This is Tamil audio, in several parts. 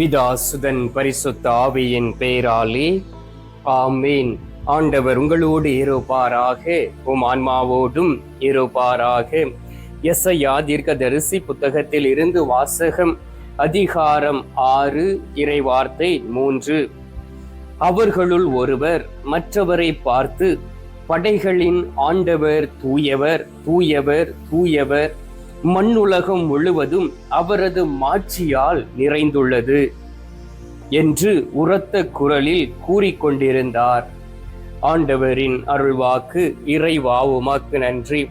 பிதா சுதன் பரிசுத்த ஆவியின் பெயராலே ஆமீன். ஆண்டவர் உங்களோடு இருப்பாராக. உம் ஆன்மாவோடும் இருப்பாராக. எஸ்ஐயா தீர்க்கதரிசி புத்தகத்தில் இருந்து வாசகம் அதிகாரம் ஆறு இறைவார்த்தை மூன்று. அவர்களுள் ஒருவர் மற்றவரை பார்த்து படைகளின் ஆண்டவர் தூயவர் தூயவர் தூயவர் மண்ணுலகம் முழுவதும் அவரது மாட்சியால் நிறைந்துள்ளது என்று உரத்த குரலில் கூறிக்கொண்டிருந்தார். ஆண்டவரின் அருள்வாக்கு இறைவா நன்றி.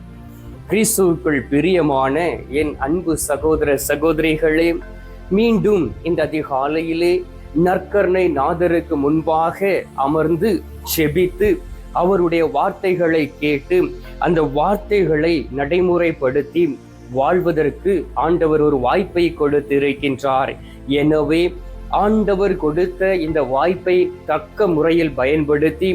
கிறிஸ்துவுக்குள் பிரியமான என் அன்பு சகோதர சகோதரிகளே மீண்டும் இந்த அதிகாலையிலே நற்கர்ணை நாதருக்கு முன்பாக அமர்ந்து செபித்து அவருடைய வார்த்தைகளை கேட்டு அந்த வார்த்தைகளை நடைமுறைப்படுத்தி வாழ்வதற்கு ஆண்டவர் ஒரு வாய்ப்பை கொடுத்திருக்கின்றார். எனவே ஆண்டவர் கொடுத்த இந்த வாய்ப்பை தக்க முறையில் பயன்படுத்தி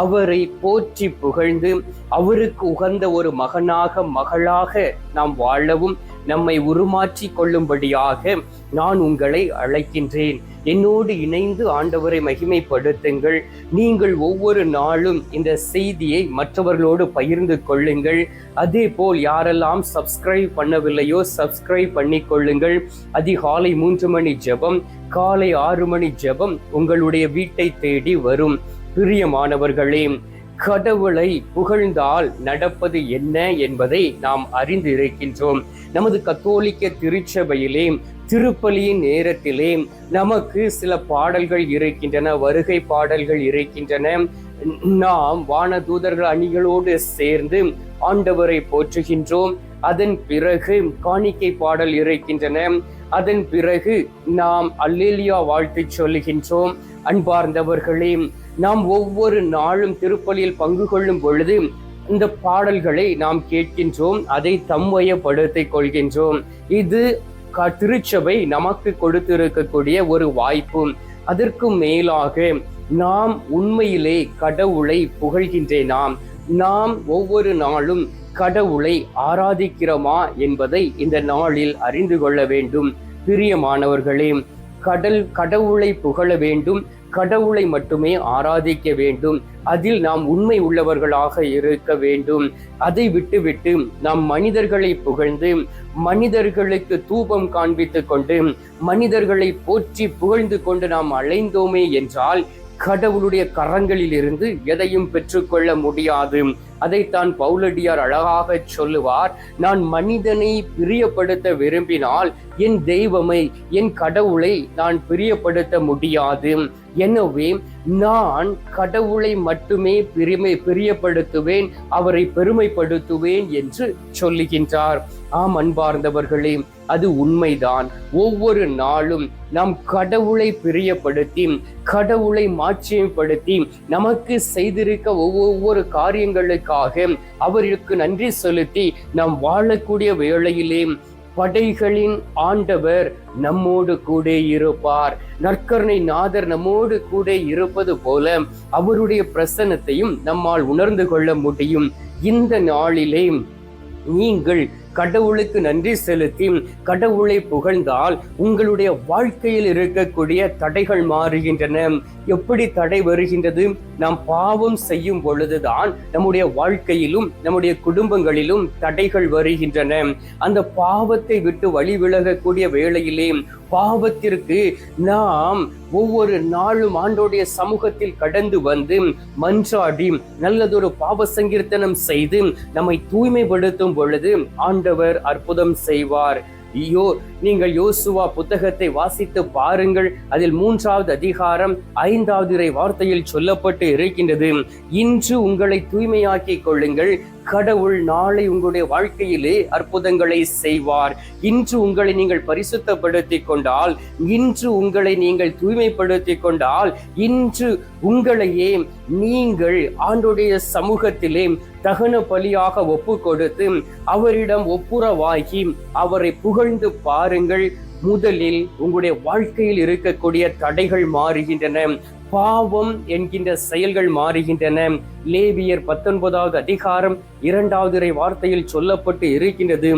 அவரை போற்றி புகழ்ந்து அவருக்கு உகந்த ஒரு மகனாக மகளாக நாம் வாழவும் நம்மை உருமாற்றி கொள்ளும்படியாக நான் உங்களை அழைக்கின்றேன். என்னோடு இணைந்து ஆண்டவரை மகிமைப்படுத்துங்கள். நீங்கள் ஒவ்வொரு நாளும் இந்த செய்தியை மற்றவர்களோடு பகிர்ந்து கொள்ளுங்கள். அதே போல் யாரெல்லாம் சப்ஸ்கிரைப் பண்ணவில்லையோ சப்ஸ்கிரைப் பண்ணி கொள்ளுங்கள் அதிகாலை மூன்று மணி ஜெபம் காலை ஆறு மணி ஜெபம் உங்களுடைய வீட்டை தேடி வரும். பிரியமானவர்களே கடவுளை புகழ்ந்தால் நடப்பது என்ன என்பதை நாம் அறிந்து இருக்கின்றோம் நமது கத்தோலிக்க திருச்சபையிலே திருப்பலியின் நேரத்திலே நமக்கு சில பாடல்கள் இருக்கின்றன வருகை பாடல்கள் இருக்கின்றன. நாம் வானதூதர்கள் அணிகளோடு சேர்ந்து ஆண்டவரை போற்றுகின்றோம். அதன் பிறகு காணிக்கை பாடல் இருக்கின்றன. அதன் பிறகு நாம் அல்லேலியா வாழ்த்து சொல்லுகின்றோம். அன்பார்ந்தவர்களே நாம் ஒவ்வொரு நாளும் திருப்பலியில் பங்கு கொள்ளும் பொழுது இந்த பாடல்களை நாம் கேட்கின்றோம். அதை தம்வயப்படுத்திக் கொள்கின்றோம். இது திருச்சபை நமக்கு கொடுத்திருக்கக்கூடிய ஒரு வாய்ப்பு அதற்கு மேலாக நாம் உண்மையிலே கடவுளை புகழ்கின்றேனாம். நாம் ஒவ்வொரு நாளும் கடவுளை ஆராதிக்கிறோமா என்பதை இந்த நாளில் அறிந்து கொள்ள வேண்டும். பிரியமானவர்களே கடல் கடவுளை புகழ வேண்டும் கடவுளை மட்டுமே ஆராதிக்க வேண்டும். அதில் நாம் உண்மை உள்ளவர்களாக இருக்க வேண்டும். அதை விட்டுவிட்டு நாம் மனிதர்களை புகழ்ந்து மனிதர்களுக்கு தூபம் காண்பித்து கொண்டு மனிதர்களை போற்றி புகழ்ந்து கொண்டு நாம் அலைந்தோமே என்றால் கடவுளுடைய கரங்களில் இருந்து எதையும் பெற்றுக்கொள்ள முடியாது. அதைத்தான் பவுலடியார் அழகாக சொல்லுவார் நான் மனிதனை பிரியப்படுத்த விரும்பினால் என் தெய்வமை என் கடவுளை நான் பிரியப்படுத்த முடியாது. எனவே நான் கடவுளை மட்டுமே பெருமை பிரியப்படுத்துவேன் அவரை பெருமைப்படுத்துவேன் என்று சொல்லுகின்றார். ஆம் அன்பார்ந்தவர்களே அது உண்மைதான். ஒவ்வொரு நாளும் நாம் கடவுளை பிரியப்படுத்தி கடவுளை மாட்சியப்படுத்தி நமக்கு செய்திருக்க ஒவ்வொரு காரியங்களுக்கு காரியங்களுக்காக அவருக்கு நன்றி செலுத்தி நாம் வாழக்கூடிய வேளையிலே படைகளின் ஆண்டவர் நம்மோடு கூட இருப்பார். நற்கருணை நாதர் நம்மோடு கூட இருப்பது போல அவருடைய பிரசன்னத்தையும் நம்மால் உணர்ந்து கொள்ள முடியும். இந்த நாளிலே நீங்கள் கடவுளுக்கு நன்றி செலுத்தி கடவுளை புகழ்ந்தால் உங்களுடைய வாழ்க்கையில் இருக்கக்கூடிய தடைகள் மாறுகின்றன. எப்படி தடை வருகின்றது? நாம் பாவம் செய்யும் பொழுதுதான் நம்முடைய வாழ்க்கையிலும் நம்முடைய குடும்பங்களிலும் தடைகள் வருகின்றன. அந்த பாவத்தை விட்டு வழி விலகக்கூடிய வேளையிலே பாவத்திற்கு நாம் ஒவ்வொரு நாளும் ஆண்டோடைய சமூகத்தில் கடந்து வந்து மன்றாடி நல்லதொரு பாவ சங்கீர்த்தனம் செய்து நம்மை தூய்மைப்படுத்தும் பொழுது ஆண்டவர் அற்புதம் செய்வார். ஐயோ நீங்கள் யோசுவா புத்தகத்தை வாசித்து பாருங்கள். அதில் மூன்றாவது அதிகாரம் ஐந்தாவது இறை வார்த்தையில் சொல்லப்பட்டு இருக்கின்றது. இன்று உங்களை தூய்மையாக்கிக் கொள்ளுங்கள். கடவுள் நாளை உங்களுடைய வாழ்க்கையிலே அற்புதங்களை செய்வார். இன்று உங்களை நீங்கள் பரிசுத்தப்படுத்திக் கொண்டால் இன்று உங்களை நீங்கள் தூய்மைப்படுத்திக் கொண்டால் இன்று உங்களையே நீங்கள் ஆண்டுடைய சமூகத்திலே தகன பலியாக ஒப்பு கொடுத்து அவரிடம் ஒப்புரவாகி அவரை புகழ்ந்து பாரு பாருங்கள் முதலில் உங்களுடைய வாழ்க்கையில் இருக்கக்கூடிய தடைகள் மாறுகின்றன. பாவம் என்கின்ற செயல்கள் மாறுகின்றன. லேவியர் பத்தொன்பதாவது அதிகாரம் இரண்டாவது வார்த்தையில் சொல்லப்பட்டு இருக்கின்றது.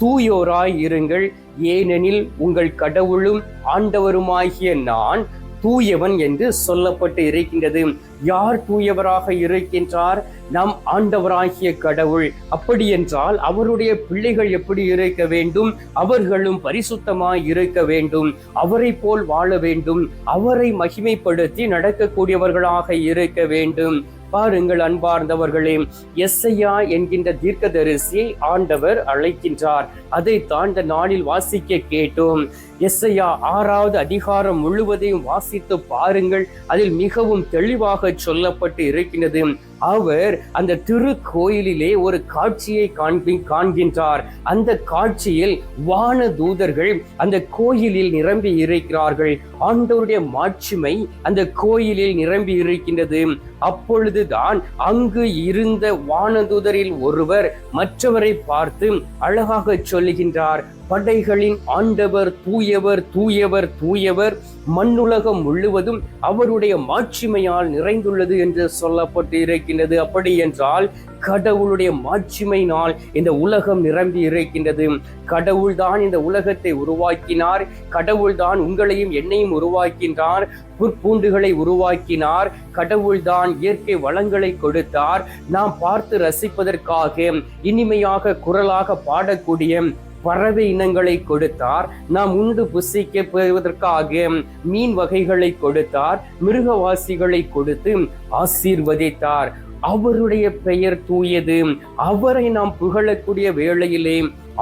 தூயோராய் இருங்கள். ஏனெனில் உங்கள் கடவுளும் ஆண்டவருமாகிய நான் தூயவன் என்று சொல்லப்பட்டு இருக்கின்றது. யார் தூயவராக இருக்கின்றார்? நம் ஆண்டவராகிய கடவுள். அப்படி என்றால் அவருடைய பிள்ளைகள் எப்படி இருக்க வேண்டும்? அவர்களும் பரிசுத்தமாய் இருக்க வேண்டும். அவரை போல் வாழ வேண்டும். அவரை மகிமைப்படுத்தி நடக்கக்கூடியவர்களாக இருக்க வேண்டும். பாருங்கள் அன்பார்ந்தவர்களே எஸ்ஐயா என்கின்ற தீர்க்கதரிசியை ஆண்டவர் அழைக்கின்றார். அதைத்தான் இந்த நாளில் வாசிக்க கேட்டோம். எஸ்ஐயா ஆறாவது அதிகாரம் முழுவதையும் வாசித்து பாருங்கள். அதில் மிகவும் தெளிவாக சொல்லப்பட்டு இருக்கின்றது. அவர் அந்த திருக்கோயிலிலே ஒரு காட்சியை காண்பி காண்கின்றார். அந்த காட்சியில் வான தூதர்கள் அந்த கோயிலில் நிரம்பி இருக்கிறார்கள். ஆண்டவருடைய மாட்சிமை அந்த கோயிலில் நிரம்பி இருக்கின்றது. அப்பொழுதுதான் அங்கு இருந்த வானதூதரில் ஒருவர் மற்றவரை பார்த்து அழகாக சொல்லுகின்றார். படைகளின் ஆண்டவர் தூயவர் தூயவர் தூயவர் மண்ணுலகம் முழுவதும் அவருடைய மாட்சிமையால் நிறைந்துள்ளது என்று சொல்லப்பட்டு இருக்கின்றது. அப்படி என்றால் கடவுளுடைய மாட்சிமையினால் இந்த உலகம் நிரம்பி இருக்கின்றது. கடவுள்தான் இந்த உலகத்தை உருவாக்கினார். கடவுள்தான் உங்களையும் என்னையும் உருவாக்கின்றார். புற்பூண்டுகளை உருவாக்கினார். கடவுள்தான் இயற்கை வளங்களை கொடுத்தார். நாம் பார்த்து ரசிப்பதற்காக இனிமையாக குரலாக பாடக்கூடிய பறவை இனங்களை கொடுத்தார். நாம் உண்டு புசிக்க பெறுவதற்காக மீன் வகைகளை கொடுத்தார். மிருகவாசிகளை கொடுத்து ஆசீர்வதித்தார். அவருடைய பெயர் தூயது. அவரை நாம் புகழக்கூடிய வேளையிலே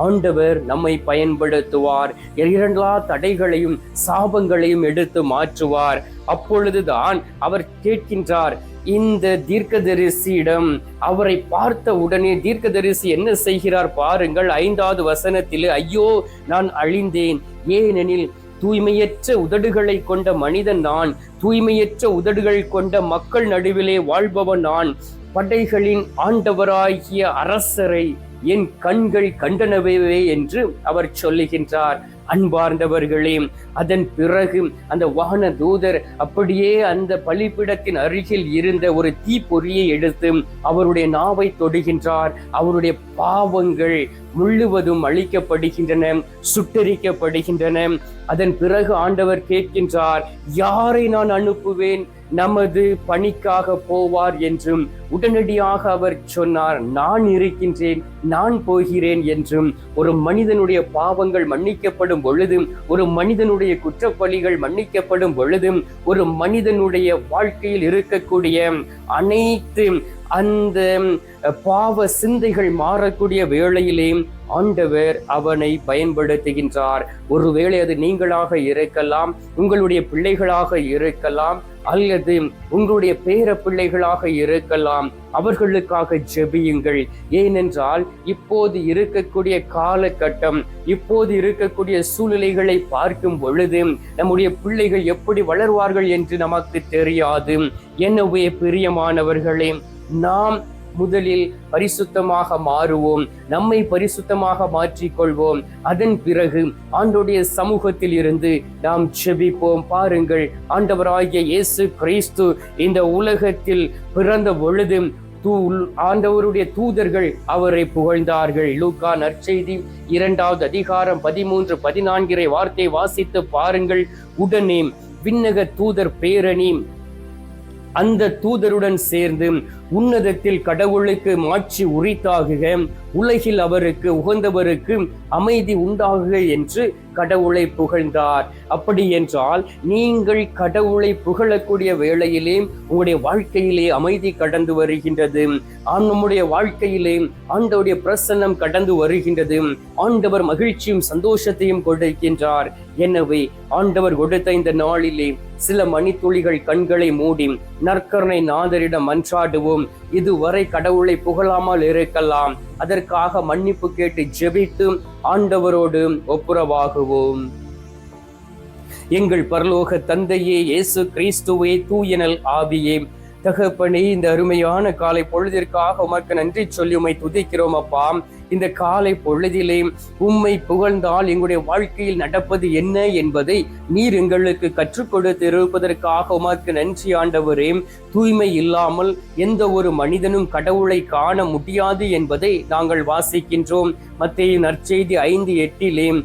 ஆண்டவர் நம்மை பயன்படுத்துவார். இரண்டா தடைகளையும் சாபங்களையும் எடுத்து மாற்றுவார். அப்பொழுதுதான் அவர் கேட்கின்றார் இந்த தீர்க்கதரிசியிடம் அவரை பார்த்த உடனே தீர்க்கதரிசி என்ன செய்கிறார் பாருங்கள் ஐந்தாவது வசனத்தில் ஐயோ நான் அழிந்தேன். ஏனெனில் தூய்மையற்ற உதடுகளை கொண்ட மனிதன் நான். தூய்மையற்ற உதடுகள் கொண்ட மக்கள் நடுவிலே வாழ்பவன் நான். படைகளின் ஆண்டவராகிய அரசரை என் கண்கள் கண்டனவே என்று அவர் சொல்லுகின்றார். அன்பார்ந்தவர்களே அதன் பிறகு அந்த வாகன தூதர் அப்படியே அந்த பலிப்பிடத்தின் அருகில் இருந்த ஒரு தீப்பொறியை எடுத்து அவருடைய நாவை தொடுகின்றார். அவருடைய பாவங்கள் முழுவதும் அழிக்கப்படுகின்றன சுட்டரிக்கப்படுகின்றன. அதன் பிறகு ஆண்டவர் கேட்கின்றார் யாரை நான் அனுப்புவேன்? நமது பணிக்காக போவார் என்றும் உடனடியாக அவர் சொன்னார் நான் இருக்கின்றேன் நான் போகிறேன் என்றும். ஒரு மனிதனுடைய பாவங்கள் மன்னிக்கப்படும் பொழுதும் ஒரு மனிதனுடைய குற்றப்பலிகள் மன்னிக்கப்படும் பொழுதும் ஒரு மனிதனுடைய வாழ்க்கையில் இருக்கக்கூடிய அனைத்து அந்த பாவ சிந்தைகள் மாறக்கூடிய வேளையிலே ஆண்டவர் அவனை பயன்படுத்துகின்றார். ஒருவேளை அது நீங்களாக இருக்கலாம் உங்களுடைய பிள்ளைகளாக இருக்கலாம் அல்லது உங்களுடைய பேர பிள்ளைகளாக இருக்கலாம் அவர்களுக்காக ஜெபியுங்கள். ஏனென்றால் இப்போது இருக்கக்கூடிய காலகட்டம் இப்போது இருக்கக்கூடிய சூழ்நிலைகளை பார்க்கும் பொழுது நம்முடைய பிள்ளைகள் எப்படி வளர்வார்கள் என்று நமக்கு தெரியாது. எனவே பிரியமானவர்களே நாம் முதலில் பரிசுத்தமாக மாறுவோம். நம்மை பரிசுத்தமாக மாற்றிக்கொள்வோம். அதன் பிறகு ஆண்டோடைய சமூகத்தில் இருந்து நாம் செபிப்போம். பாருங்கள் ஆண்டவராகிய இயேசு கிறிஸ்து இந்த உலகத்தில் பிறந்த பொழுது தூ ஆண்டவருடைய தூதர்கள் அவரை புகழ்ந்தார்கள். லூகா நற்செய்தி இரண்டாவது அதிகாரம் பதிமூன்று பதினான்கிறை வார்த்தை வாசித்து பாருங்கள். உடனே விண்ணக தூதர் பேரணி அந்த தூதருடன் சேர்ந்து உன்னதத்தில் கடவுளுக்கு மாட்சி உரித்தாகுக. உலகில் அவருக்கு உகந்தவருக்கு அமைதி உண்டாகுக என்று கடவுளை புகழ்ந்தார். அப்படி என்றால் நீங்கள் கடவுளை புகழக்கூடிய வேளையிலே உங்களுடைய வாழ்க்கையிலே அமைதி கடந்து வருகின்றது. ஆம் நம்முடைய வாழ்க்கையிலே ஆண்டவுடைய பிரசன்னம் கடந்து வருகின்றது. ஆண்டவர் மகிழ்ச்சியும் சந்தோஷத்தையும் கொடுக்கின்றார். எனவே ஆண்டவர் கொடுத்த இந்த நாளிலே சில மணித்துளிகள் கண்களை மூடி நற்கருணை நாதரிடம் மன்றாடுவோம். இதுவரை கடவுளை புகழாமல் இருக்கலாம். அதற்காக மன்னிப்பு கேட்டு ஜெபித்து ஆண்டவரோடு ஒப்புரவாகுவோம். எங்கள் பரலோக தந்தையே இயேசு கிறிஸ்துவே தூயனல் ஆவியே. தகப்பனே இந்த அருமையான காலை பொழுதிற்காக உமக்கு நன்றி சொல்லி உமை துதிக்கிறோம் அப்பா. இந்த காலை பொழுதிலே உம்மை புகழ்ந்தால் எங்களுடைய வாழ்க்கையில் நடப்பது என்ன என்பதை நீர் எங்களுக்கு கற்றுக் கொடுத்து இருப்பதற்காக உமக்கு நன்றி ஆண்டவரே. தூய்மை இல்லாமல் எந்த ஒரு மனிதனும் கடவுளை காண முடியாது என்பதை நாங்கள் வாசிக்கின்றோம். மத்திய நற்செய்தி ஐந்து எட்டிலே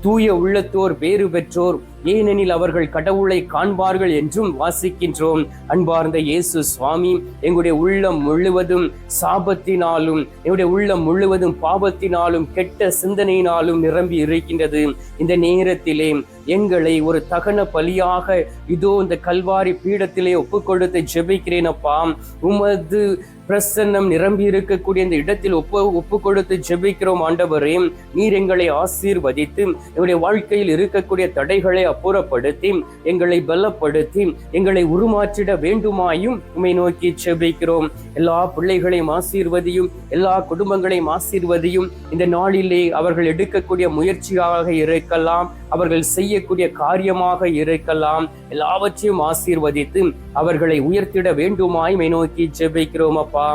தூய உள்ளத்தோர் வேறு பெற்றோர் ஏனெனில் அவர்கள் கடவுளை காண்பார்கள் என்றும் வாசிக்கின்றோம். அன்பார்ந்த இயேசு சுவாமி எங்களுடைய உள்ளம் முழுவதும் சாபத்தினாலும் எங்களுடைய உள்ளம் முழுவதும் பாவத்தினாலும் கெட்ட சிந்தனையினாலும் நிரம்பி இருக்கின்றது. இந்த நேரத்திலே எங்களை ஒரு தகன பலியாக இதோ இந்த கல்வாரி பீடத்திலே ஒப்புக்கொடுத்து ஜெபிக்கிறேன் அப்பா. உமது பிரசன்னம் நிரம்பி இருக்கக்கூடிய இந்த இடத்தில் ஒப்பு ஒப்பு கொடுத்து ஜெபிக்கிறோம் ஆண்டவரே. நீர் எங்களை ஆசீர்வதித்து எங்களுடைய வாழ்க்கையில் இருக்கக்கூடிய தடைகளை அப்புறப்படுத்தி எங்களை பலப்படுத்தி எங்களை உருமாற்றிட வேண்டுமாயும் உம்மை நோக்கி செபிக்கிறோம். எல்லா பிள்ளைகளையும் ஆசீர்வதியும் எல்லா குடும்பங்களையும் ஆசீர்வதியும் இந்த நாளிலே அவர்கள் எடுக்கக்கூடிய முயற்சியாக இருக்கலாம் அவர்கள் செய்யக்கூடிய காரியமாக இருக்கலாம். எல்லாவற்றையும் ஆசீர்வதித்து அவர்களை உயர்த்திட வேண்டுமாய் நோக்கி ஜெபிக்கிறோம் அப்பா.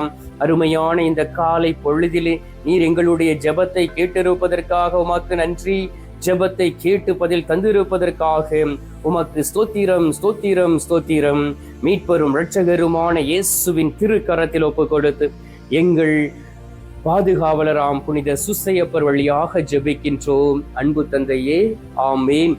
அருமையான இந்த காலை பொழுதிலே நீர் எங்களுடைய ஜெபத்தை கேட்டிருப்பதற்காக உமக்கு நன்றி. ஜெபத்தை கேட்டு பதில் தந்திருப்பதற்காக உமக்கு ஸ்தோத்திரம் ஸ்தோத்திரம் ஸ்தோத்திரம். மீட்பெரும் இரட்சகருமான இயேசுவின் திருக்கரத்தில் ஒப்பு கொடுத்து எங்கள் பாதுகாவலராம் புனித சுசையப்பர் வழியாக ஜெபிக்கின்றோம். அன்பு தந்தையே ஆமேன்.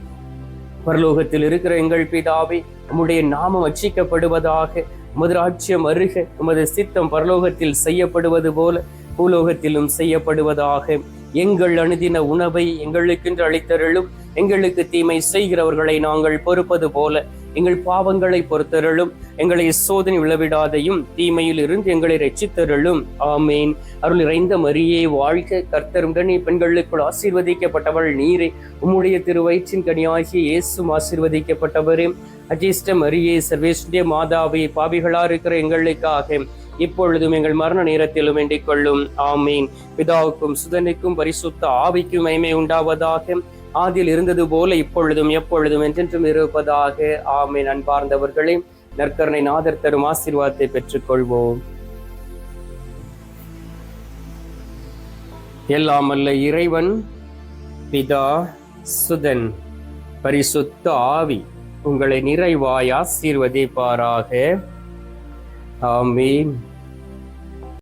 பரலோகத்தில் இருக்கிற எங்கள் பிதாவே உம்முடைய நாமம் அச்சிக்கப்படுவதாக உமது ராட்சியம் அருக உமது சித்தம் பரலோகத்தில் செய்யப்படுவது போல பூலோகத்திலும் செய்யப்படுவதாக எங்கள் அணுதின உணவை எங்களுக்கென்று அளித்தருளும் எங்களுக்கு தீமை செய்கிறவர்களை நாங்கள் பொறுப்பது போல எங்கள் பாவங்களை பொறுத்தருளும் எங்களை சோதனை விழவிடாதையும் தீமையில் இருந்து எங்களை ரட்சித்தருளும். ஆமேன். அருள் இறைந்த மரியே வாழ்க கர்த்தருடனே பெண்களுக்குள் ஆசீர்வதிக்கப்பட்டவள் நீரே. உம்முடைய திருவயிற்றின் கனியாகிய இயேசும் ஆசீர்வதிக்கப்பட்டவரே. அஜிஷ்ட மரியே சர்வேஸ்வரிய மாதாவே பாவிகளா இருக்கிற எங்களுக்காக இப்பொழுதும் எங்கள் மரண நேரத்திலும் வேண்டிக் கொள்ளும். ஆமீன். பிதாவுக்கும் சுதனுக்கும் பரிசுத்த ஆவிக்கும் மைமை உண்டாவதாக. ஆதியில் இருந்தது போல இப்பொழுதும் எப்பொழுதும் என்றென்றும் இருப்பதாக. ஆமீன். அன்பார்ந்தவர்களே நற்கரணை நாதர் தரும் ஆசீர்வாதத்தை பெற்றுக்கொள்வோம். எல்லாம் அல்ல இறைவன் பிதா சுதன் பரிசுத்த ஆவி உங்களை நிறைவாய் ஆசீர்வதிப்பாராக. ஆமீன்